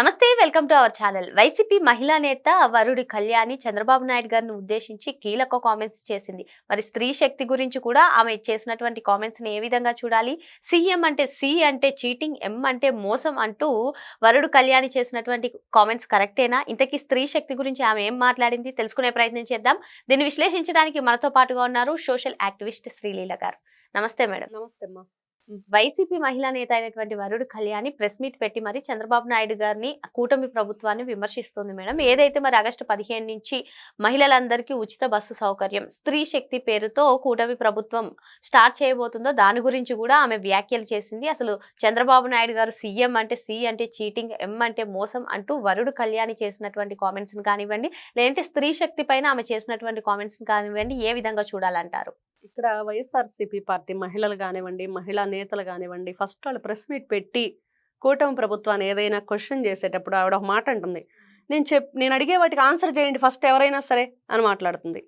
నమస్తే welcome to our channel. YCP మహిళా నేత వరుడి కళ్యాణి చంద్రబాబు నాయుడు గారిని ఉద్దేశించి కీలక కామెంట్స్ చేసింది. మరి స్త్రీ శక్తి గురించి కూడా ఆమె చేసినటువంటి కామెంట్స్ని ఏ విధంగా చూడాలి? సీఎం అంటే సి అంటే చీటింగ్ ఎం అంటే మోసం అంటూ వరుడు కళ్యాణి చేసినటువంటి కామెంట్స్ కరెక్టేనా? ఇంతకీ స్త్రీ శక్తి గురించి ఆమె ఏం మాట్లాడింది? తెలుసుకునే ప్రయత్నం చేద్దాం. దీన్ని విశ్లేషించడానికి మనతో పాటుగా ఉన్నారు సోషల్ యాక్టివిస్ట్ శ్రీలీల గారు. నమస్తే మేడం. నమస్తే అమ్మా. వైసీపీ మహిళా నేత అయినటువంటి వరుడు కళ్యాణి ప్రెస్ మీట్ పెట్టి మరి చంద్రబాబు నాయుడు గారిని కూటమి ప్రభుత్వాన్ని విమర్శిస్తుంది మేడం. ఏదైతే మరి ఆగస్టు పదిహేను నుంచి మహిళలందరికీ ఉచిత బస్సు సౌకర్యం స్త్రీ శక్తి పేరుతో కూటమి ప్రభుత్వం స్టార్ట్ చేయబోతుందో దాని గురించి కూడా ఆమె వ్యాఖ్యలు చేసింది. అసలు చంద్రబాబు నాయుడు గారు సీఎం అంటే సి అంటే చీటింగ్ ఎం అంటే మోసం అంటూ వరుడు కళ్యాణి చేసినటువంటి కామెంట్స్ కానివ్వండి లేదంటే స్త్రీ శక్తి పైన ఆమె చేసినటువంటి కామెంట్స్ కానివ్వండి ఏ విధంగా చూడాలంటారు? ఇక్కడ వైఎస్ఆర్సీపీ పార్టీ మహిళలు కానివ్వండి మహిళా నేతలు కానివ్వండి ఫస్ట్ వాళ్ళు ప్రెస్ మీట్ పెట్టి కూటమి ప్రభుత్వాన్ని ఏదైనా క్వశ్చన్ చేసేటప్పుడు ఆవిడ ఒక మాట అంటుంది. నేను చెప్ నేను అడిగే వాటికి ఆన్సర్ చేయండి ఫస్ట్ ఎవరైనా సరే అని మాట్లాడుతుంది.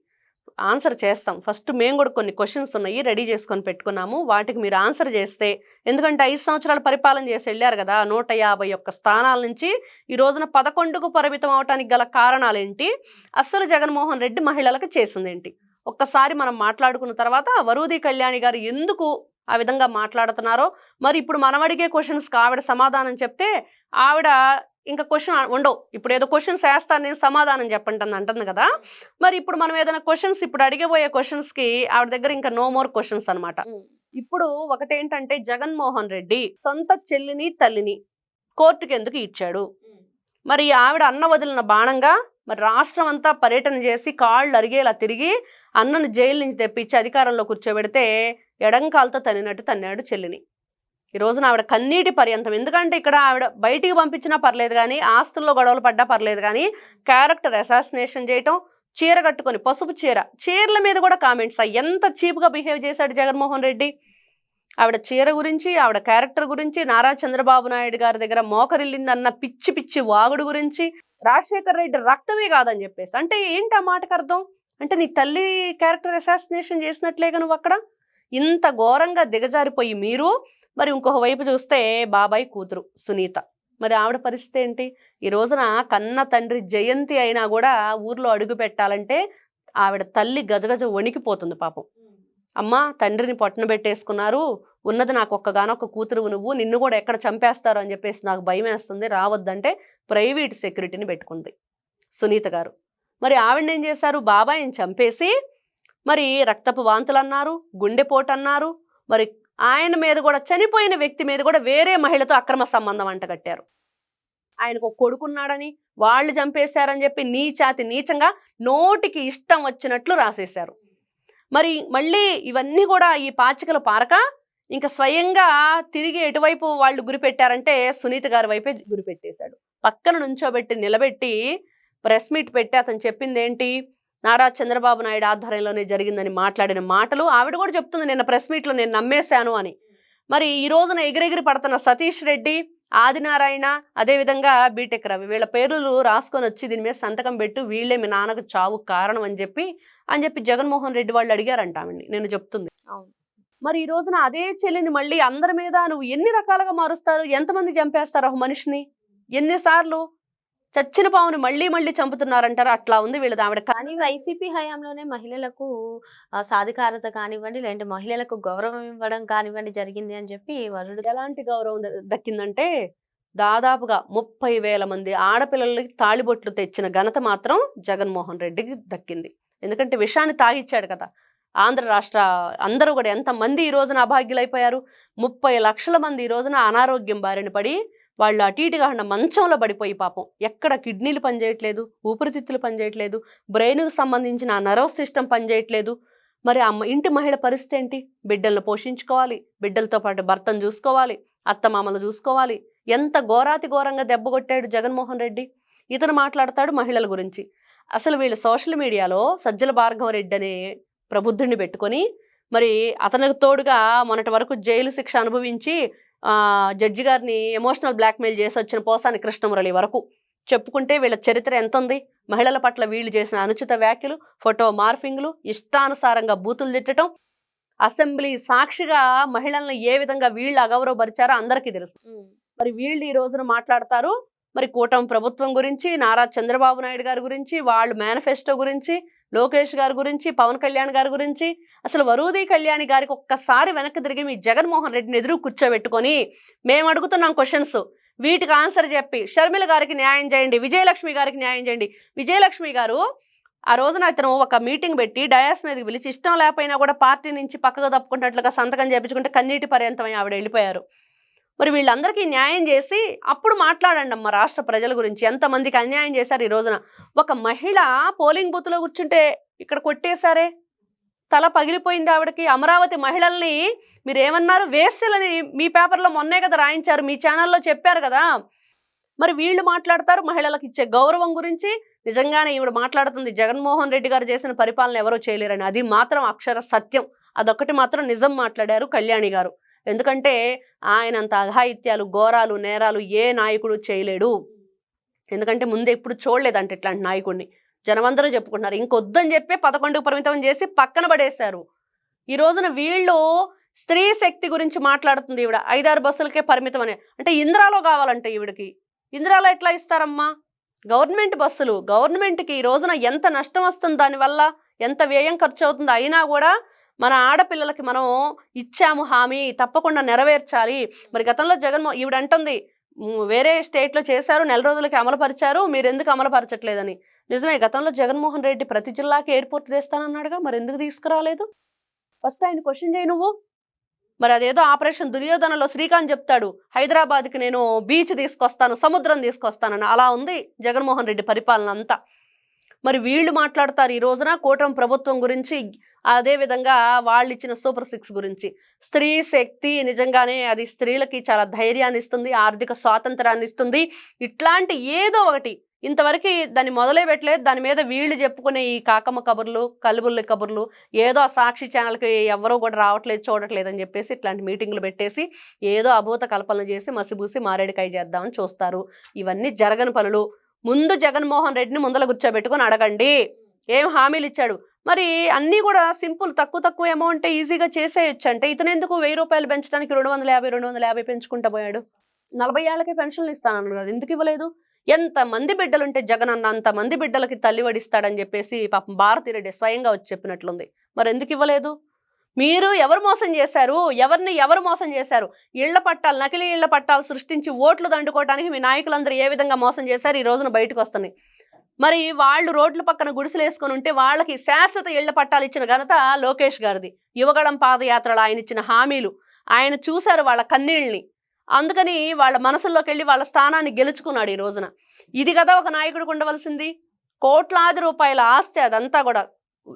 ఆన్సర్ చేస్తాం. ఫస్ట్ మేము కూడా కొన్ని క్వశ్చన్స్ ఉన్నాయి రెడీ చేసుకొని పెట్టుకున్నాము. వాటికి మీరు ఆన్సర్ చేస్తే ఎందుకంటే ఐదు సంవత్సరాలు పరిపాలన చేసి వెళ్ళారు కదా నూట యాభై ఒక్క స్థానాల నుంచి ఈ రోజున పదకొండుకు పరిమితం అవటానికి గల కారణాలు ఏంటి అస్సలు జగన్మోహన్ రెడ్డి మహిళలకు చేసింది ఏంటి ఒక్కసారి మనం మాట్లాడుకున్న తర్వాత వరూది కళ్యాణి గారు ఎందుకు ఆ విధంగా మాట్లాడుతున్నారో మరి ఇప్పుడు మనం అడిగే క్వశ్చన్స్కి ఆవిడ సమాధానం చెప్తే ఆవిడ ఇంకా క్వశ్చన్ ఉండవు. ఇప్పుడు ఏదో క్వశ్చన్స్ వేస్తాను నేను సమాధానం చెప్పండి అని అంటుంది కదా. మరి ఇప్పుడు మనం ఏదైనా క్వశ్చన్స్ ఇప్పుడు అడిగబోయే క్వశ్చన్స్కి ఆవిడ దగ్గర ఇంకా నో మోర్ క్వశ్చన్స్ అనమాట ఇప్పుడు ఒకటేంటంటే జగన్మోహన్ రెడ్డి సొంత చెల్లిని తల్లిని కోర్టుకి ఎందుకు ఇచ్చాడు? మరి ఆవిడ అన్న వదిలిన బాణంగా మరి రాష్ట్రం అంతా పర్యటన చేసి కాళ్ళు అరిగేలా తిరిగి అన్నను జైలు నుంచి తెప్పించి అధికారంలో కూర్చోబెడితే ఎడంకాలతో తన్నినట్టు తన్నాడు చెల్లిని. ఈ రోజున ఆవిడ కన్నీటి పర్యంతం. ఎందుకంటే ఇక్కడ ఆవిడ బయటికి పంపించినా పర్లేదు కానీ ఆస్తుల్లో గొడవలు పడ్డా పర్లేదు కానీ క్యారెక్టర్ అసాసినేషన్ చేయటం చీర కట్టుకొని పసుపు చీర చీరల మీద కూడా కామెంట్స్. ఎంత చీప్గా బిహేవ్ చేశాడు జగన్మోహన్ రెడ్డి. ఆవిడ చీర గురించి ఆవిడ క్యారెక్టర్ గురించి నారా చంద్రబాబు నాయుడు గారి దగ్గర మోకరిల్లిందన్న పిచ్చి పిచ్చి వాగుడు గురించి రాజశేఖర్ రెడ్డి రక్తమే కాదని చెప్పేసి. అంటే ఏంటి ఆ మాటకు అర్థం? అంటే నీ తల్లి క్యారెక్టర్ అసాసినేషన్ చేసినట్లేగా నువ్వు అక్కడ? ఇంత ఘోరంగా దిగజారిపోయి మీరు మరి ఇంకొక వైపు చూస్తే బాబాయ్ కూతురు సునీత. మరి ఆవిడ పరిస్థితి ఏంటి? ఈ రోజున కన్న తండ్రి జయంతి అయినా కూడా ఊర్లో అడుగు పెట్టాలంటే ఆవిడ తల్లి గజగజ వణికిపోతుంది పాపం. అమ్మ తండ్రిని పొట్టన పెట్టేసుకున్నారు. ఉన్నది నాకు ఒక్కగానొక్క కూతురు నువ్వు. నిన్ను కూడా ఎక్కడ చంపేస్తారు అని చెప్పేసి నాకు భయం వేస్తుంది రావద్దంటే ప్రైవేట్ సెక్యూరిటీని పెట్టుకుంది సునీత గారు. మరి ఆవిడని ఏం చేశారు? బాబాయిని చంపేసి మరి రక్తపు వాంతులు అన్నారు గుండెపోటు అన్నారు మరి ఆయన మీద కూడా చనిపోయిన వ్యక్తి మీద కూడా వేరే మహిళతో అక్రమ సంబంధం అంటగట్టారు ఆయనకు ఒక కొడుకున్నాడని వాళ్ళు చంపేశారని చెప్పి నీచాతి నీచంగా నోటికి ఇష్టం వచ్చినట్లు రాసేశారు. మరి మళ్ళీ ఇవన్నీ కూడా ఈ పాచికల పారక ఇంకా స్వయంగా తిరిగి ఎటువైపు వాళ్ళు గురిపెట్టారంటే సునీత గారి వైపే గురిపెట్టేశాడు. పక్కన నుంచోబెట్టి నిలబెట్టి ప్రెస్ మీట్ పెట్టి అతను చెప్పింది ఏంటి నారా చంద్రబాబు నాయుడు ఆధ్వర్యంలోనే జరిగిందని మాట్లాడిన మాటలు ఆవిడ కూడా చెప్తుంది నిన్న ప్రెస్ మీట్లో నేను నమ్మేశాను అని. మరి ఈ రోజున ఎగిరెగిరి పడుతున్న సతీష్ రెడ్డి ఆదినారాయణ అదేవిధంగా బీటెక్ రవి వీళ్ళ పేర్లు రాసుకొని వచ్చి దీని మీద సంతకం పెట్టు వీళ్ళే మీ నాన్నకు చావు కారణం అని చెప్పి అని చెప్పి జగన్మోహన్ రెడ్డి వాళ్ళు అడిగారంట ఆవిడ్ని. నేను చెప్తుంది. మరి ఈ రోజున అదే చెల్లిని మళ్ళీ అందరి మీద నువ్వు ఎన్ని రకాలుగా మారుస్తారు? ఎంతమంది చంపేస్తారు ఒక మనిషిని? ఎన్నిసార్లు? చచ్చిన పావుని మళ్ళీ మళ్ళీ చంపుతున్నారంటారు? అట్లా ఉంది వీళ్ళది ఆవిడ కా- కానీ వైసీపీ హయాంలోనే మహిళలకు సాధికారత కానివ్వండి లేదంటే మహిళలకు గౌరవం ఇవ్వడం కానివ్వండి జరిగింది అని చెప్పి వరుడు ఎలాంటి గౌరవం దక్కిందంటే దాదాపుగా ముప్పై వేల మంది ఆడపిల్లలకి తాళిబొట్లు తెచ్చిన ఘనత మాత్రం జగన్మోహన్ రెడ్డికి దక్కింది. ఎందుకంటే విషాన్ని తాగిచ్చాడు కదా. ఆంధ్ర రాష్ట్ర అందరూ కూడా ఎంతమంది ఈ రోజున అభాగ్యులైపోయారు? ముప్పై లక్షల మంది ఈ రోజున అనారోగ్యం బారిన పడి వాళ్ళు అటు ఇటుగా ఉన్న మంచంలో పడిపోయి పాపం. ఎక్కడ కిడ్నీలు పనిచేయట్లేదు ఊపిరితిత్తులు పనిచేయట్లేదు బ్రెయిన్కు సంబంధించిన ఆ నర్వస్ సిస్టమ్ పనిచేయట్లేదు. మరి ఆ ఇంటి మహిళ పరిస్థితి ఏంటి? బిడ్డలను పోషించుకోవాలి బిడ్డలతో పాటు భర్తను చూసుకోవాలి అత్తమామలు చూసుకోవాలి. ఎంత ఘోరాతి ఘోరంగా దెబ్బ కొట్టాడు జగన్మోహన్ రెడ్డి. ఇతను మాట్లాడతాడు మహిళల గురించి. అసలు వీళ్ళు సోషల్ మీడియాలో సజ్జల భార్గవ రెడ్డి అనే ప్రబుద్ధుడిని పెట్టుకొని మరి అతనికి తోడుగా మొన్నటి వరకు జైలు శిక్ష అనుభవించి జడ్జి గారిని ఎమోషనల్ బ్లాక్మెయిల్ చేసి వచ్చిన పోసాని కృష్ణమురళి వరకు చెప్పుకుంటే వీళ్ళ చరిత్ర ఎంత ఉంది మహిళల పట్ల వీళ్ళు చేసిన అనుచిత వ్యాఖ్యలు ఫోటో మార్ఫింగ్లు ఇష్టానుసారంగా బూతులు తిట్టడం అసెంబ్లీ సాక్షిగా మహిళలను ఏ విధంగా వీళ్ళు అగౌరవపరిచారో అందరికీ తెలుసు. మరి వీళ్ళు ఈ రోజున మాట్లాడతారు. మరి కూటమి ప్రభుత్వం గురించి నారా చంద్రబాబు నాయుడు గారి గురించి వాళ్ళు మేనిఫెస్టో గురించి లోకేష్ గారి గురించి పవన్ కళ్యాణ్ గారి గురించి అసలు వరూది కళ్యాణి గారికి ఒక్కసారి వెనక్కి తిరిగి మీ జగన్మోహన్ రెడ్డిని ఎదురు కూర్చోబెట్టుకొని మేము అడుగుతున్నాం క్వశ్చన్స్ వీటికి ఆన్సర్ చెప్పి షర్మిల గారికి న్యాయం చేయండి విజయలక్ష్మి గారికి న్యాయం చేయండి. విజయలక్ష్మి గారు ఆ రోజున అతను ఒక మీటింగ్ పెట్టి డయాస్ మీదకి పిలిచి ఇష్టం లేకపోయినా కూడా పార్టీ నుంచి పక్కకు తప్పుకుంటున్నట్లుగా సంతకం చేపించుకుంటే కన్నీటి పర్యంతమై ఆవిడ వెళ్ళిపోయారు. మరి వీళ్ళందరికీ న్యాయం చేసి అప్పుడు మాట్లాడండి అమ్మ రాష్ట్ర ప్రజల గురించి. ఎంతమందికి అన్యాయం చేశారు ఈ రోజున? ఒక మహిళ పోలింగ్ బూత్లో కూర్చుంటే ఇక్కడ కొట్టేశారే? తల పగిలిపోయింది ఆవిడకి. అమరావతి మహిళల్ని మీరు ఏమన్నారు? వేస్టులని మీ పేపర్లో మొన్నే కదా రాయించారు మీ ఛానల్లో చెప్పారు కదా. మరి వీళ్ళు మాట్లాడతారు మహిళలకు ఇచ్చే గౌరవం గురించి. నిజంగానే ఈవిడ మాట్లాడుతుంది. జగన్మోహన్ రెడ్డి గారు చేసిన పరిపాలన ఎవరో చేయలేరని. అది మాత్రం అక్షర సత్యం. అదొకటి మాత్రం నిజం మాట్లాడారు కళ్యాణి గారు. ఎందుకంటే ఆయన అంత అఘాయిత్యాలు ఘోరాలు నేరాలు ఏ నాయకుడు చేయలేడు. ఎందుకంటే ముందే ఎప్పుడు చూడలేదంట ఇట్లాంటి నాయకుడిని. జనమందరూ చెప్పుకుంటున్నారు. ఇంకొద్దని చెప్పి పదకొండుకు పరిమితం చేసి పక్కన పడేశారు. ఈ రోజున వీళ్ళు స్త్రీ శక్తి గురించి మాట్లాడుతుంది ఈవిడ. ఐదారు బస్సులకే పరిమితం అని. అంటే ఇంద్రాలో కావాలంటే ఈవిడికి. ఇంద్రాలో ఎట్లా ఇస్తారమ్మా? గవర్నమెంట్ బస్సులు. గవర్నమెంట్కి ఈ రోజున ఎంత నష్టం వస్తుంది దానివల్ల? ఎంత వ్యయం ఖర్చు అవుతుంది అయినా కూడా మన ఆడపిల్లలకి మనం ఇచ్చాము హామీ తప్పకుండా నెరవేర్చాలి. మరి గతంలో జగన్మోహన్ ఈవిడ అంటుంది వేరే స్టేట్లో చేశారు నెల రోజులకి అమలుపరిచారు మీరు ఎందుకు అమలుపరచట్లేదని? నిజమే గతంలో జగన్మోహన్ రెడ్డి ప్రతి జిల్లాకి ఎయిర్పోర్ట్ తెస్తానన్నాడుగా మరి ఎందుకు తీసుకురాలేదు? ఫస్ట్ ఆయన క్వశ్చన్ చేయి నువ్వు. మరి అదేదో ఆపరేషన్ దుర్యోధనలో శ్రీకాంత్ చెప్తాడు హైదరాబాద్కి నేను బీచ్ తీసుకొస్తాను సముద్రం తీసుకొస్తానని. అలా ఉంది జగన్మోహన్ రెడ్డి పరిపాలన అంతా. మరి వీళ్ళు మాట్లాడతారు ఈ రోజున కూటమి ప్రభుత్వం గురించి అదే విధంగా వాళ్ళు ఇచ్చిన సూపర్ సిక్స్ గురించి. స్త్రీ శక్తి నిజంగానే అది స్త్రీలకి చాలా ధైర్యాన్ని ఇస్తుంది ఆర్థిక స్వాతంత్రాన్ని ఇస్తుంది. ఇట్లాంటి ఏదో ఒకటి. ఇంతవరకు దాన్ని మొదలే పెట్టలేదు. దాని మీద వీళ్ళు చెప్పుకునే ఈ కాకమ్మ కబుర్లు కలుబుల్లి కబుర్లు ఏదో ఆ సాక్షి ఛానల్కి ఎవరో కూడా రావట్లేదు చూడట్లేదు అని చెప్పేసి ఇట్లాంటి మీటింగ్లు పెట్టేసి ఏదో అభూత కల్పనలు చేసి మసిబూసి మారేడికాయ చేద్దామని చూస్తారు. ఇవన్నీ జరగని పనులు. ముందు జగన్మోహన్ రెడ్డిని ముందల కూర్చోబెట్టుకొని అడగండి. ఏం హామీలు ఇచ్చాడు? మరి అన్నీ కూడా సింపుల్ తక్కువ తక్కువ అమౌంట్ ఈజీగా చేసేయచ్చు అంటే ఇతను ఎందుకు వెయ్యి రూపాయలు పెంచడానికి రెండు వందల యాభై రెండు వందల యాభై పెంచుకుంటా పోయాడు? నలభై ఏళ్ళకే పెన్షన్లు ఇస్తానన్నాడు కదా ఎందుకు ఇవ్వలేదు? ఎంత మంది బిడ్డలుంటే జగన్ అన్న అంత మంది బిడ్డలకి తల్లి వడిస్తాడని చెప్పేసి పాపం భారతిరెడ్డి స్వయంగా వచ్చి చెప్పినట్లుంది. మరి ఎందుకు ఇవ్వలేదు? మీరు ఎవరు మోసం చేశారు? ఎవరిని ఎవరు మోసం చేశారు? ఇళ్ళ పట్టాలు నకిలీ ఇళ్ళ పట్టాలు సృష్టించి ఓట్లు దండుకోవడానికి మీ నాయకులందరూ ఏ విధంగా మోసం చేశారు? ఈ రోజున బయటకు వస్తున్నాయి. మరి వాళ్ళు రోడ్ల పక్కన గుడిసెలు వేసుకొని ఉంటే వాళ్ళకి శాశ్వత ఇళ్ళ పట్టాలు ఇచ్చిన ఘనత లోకేష్ గారిది. యువగళం పాదయాత్రలో ఆయన ఇచ్చిన హామీలు. ఆయన చూశారు వాళ్ళ కన్నీళ్ళని. అందుకని వాళ్ళ మనసుల్లోకి వెళ్ళి వాళ్ళ స్థానాన్ని గెలుచుకున్నాడు ఈ రోజున. ఇది కదా ఒక నాయకుడికి ఉండవలసింది. కోట్లాది రూపాయల ఆస్తి అదంతా కూడా.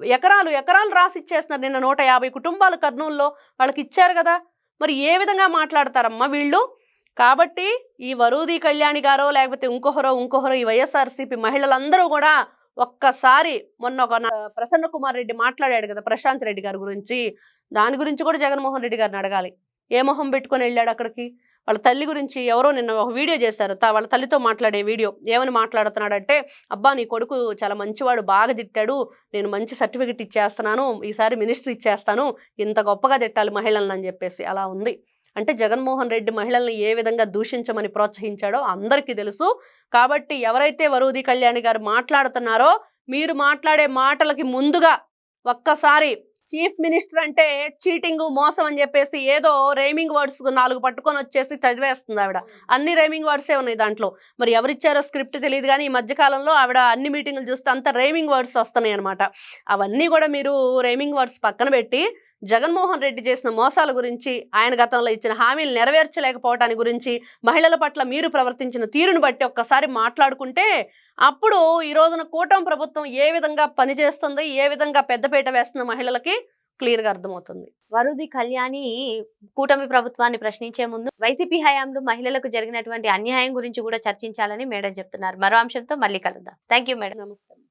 ఎకరాలు ఎకరాలు రాసి ఇచ్చేస్తున్నారు నిన్న నూట యాభై కుటుంబాలు కర్నూలులో. వాళ్ళకి ఇచ్చారు కదా. మరి ఏ విధంగా మాట్లాడతారమ్మా వీళ్ళు? కాబట్టి ఈ వరూది కళ్యాణి గారో లేకపోతే ఇంకొకరో ఇంకొకరో ఈ వైఎస్ఆర్సీపీ మహిళలందరూ కూడా ఒక్కసారి మొన్న ఒక నా- ప్రసన్న కుమార్ రెడ్డి మాట్లాడాడు కదా ప్రశాంత్ రెడ్డి గారి గురించి. దాని గురించి కూడా జగన్మోహన్ రెడ్డి గారిని అడగాలి. ఏ మొహం పెట్టుకొని వెళ్ళాడు అక్కడికి? వాళ్ళ తల్లి గురించి ఎవరో నిన్న ఒక వీడియో చేశారు. వాళ్ళ తల్లితో మాట్లాడే వీడియో. ఏమని మాట్లాడుతున్నాడంటే అబ్బా నీ కొడుకు చాలా మంచివాడు బాగా తిట్టాడు. నేను మంచి సర్టిఫికెట్ ఇచ్చేస్తున్నాను. ఈసారి మినిస్టర్ ఇచ్చేస్తాను. ఇంత గొప్పగా తిట్టాలి మహిళలను అని చెప్పేసి అలా ఉంది. అంటే జగన్మోహన్ రెడ్డి మహిళల్ని ఏ విధంగా దూషించమని ప్రోత్సహించాడో అందరికీ తెలుసు. కాబట్టి ఎవరైతే వరూది కళ్యాణి గారు మాట్లాడుతున్నారో మీరు మాట్లాడే మాటలకి ముందుగా ఒక్కసారి చీఫ్ మినిస్టర్ అంటే చీటింగ్ మోసం అని చెప్పేసి ఏదో రైమింగ్ వర్డ్స్ నాలుగు పట్టుకొని వచ్చేసి చదివేస్తుంది ఆవిడ. అన్ని రైమింగ్ వర్డ్సే ఉన్నాయి దాంట్లో. మరి ఎవరిచ్చారో స్క్రిప్ట్ తెలియదు కానీ ఈ మధ్యకాలంలో ఆవిడ అన్ని మీటింగ్లు చూస్తే అంత రైమింగ్ వర్డ్స్ వస్తున్నాయి అనమాట అవన్నీ కూడా మీరు రైమింగ్ వర్డ్స్ పక్కన పెట్టి జగన్మోహన్ రెడ్డి చేసిన మోసాల గురించి ఆయన గతంలో ఇచ్చిన హామీలు నెరవేర్చలేకపోవటాని గురించి మహిళల పట్ల మీరు ప్రవర్తించిన తీరును బట్టి ఒక్కసారి మాట్లాడుకుంటే అప్పుడు ఈ రోజున కూటమి ప్రభుత్వం ఏ విధంగా పనిచేస్తుంది ఏ విధంగా పెద్దపీట వేస్తున్న మహిళలకి క్లియర్గా అర్థమవుతుంది. వరుది కళ్యాణి కూటమి ప్రభుత్వాన్ని ప్రశ్నించే ముందు వైసీపీ హయాంలో మహిళలకు జరిగినటువంటి అన్యాయం గురించి కూడా చర్చించాలని మేడం చెప్తున్నారు. మరో అంశంతో మళ్ళీ కలుద్దాం. థ్యాంక్ యూ మేడం నమస్తే.